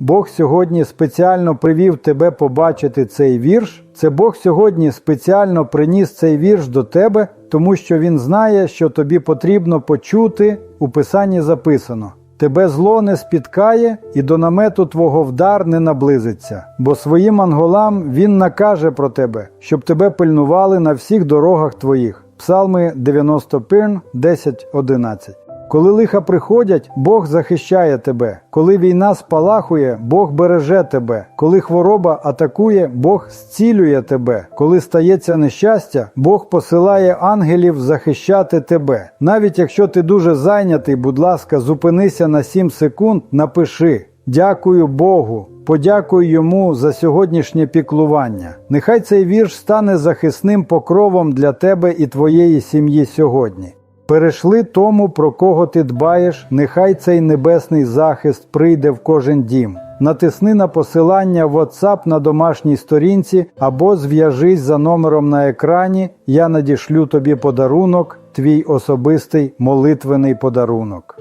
Бог сьогодні спеціально привів тебе побачити цей вірш. Це Бог сьогодні спеціально приніс цей вірш до тебе, тому що Він знає, що тобі потрібно почути. У Писанні записано: Тебе зло не спіткає, і до намету твого вдар не наблизиться, бо своїм анголам він накаже про тебе, щоб тебе пильнували на всіх дорогах твоїх. Псалми 91, 10, 11. Коли лиха приходять, Бог захищає тебе. Коли війна спалахує, Бог береже тебе. Коли хвороба атакує, Бог зцілює тебе. Коли стається нещастя, Бог посилає ангелів захищати тебе. Навіть якщо ти дуже зайнятий, будь ласка, зупинися на 7 секунд, напиши. Дякую Богу. Подякуй йому за сьогоднішнє піклування. Нехай цей вірш стане захисним покровом для тебе і твоєї сім'ї сьогодні. Перешли тому, про кого ти дбаєш, нехай цей небесний захист прийде в кожен дім. Натисни на посилання в WhatsApp на домашній сторінці або зв'яжись за номером на екрані. Я надішлю тобі подарунок, твій особистий молитвений подарунок.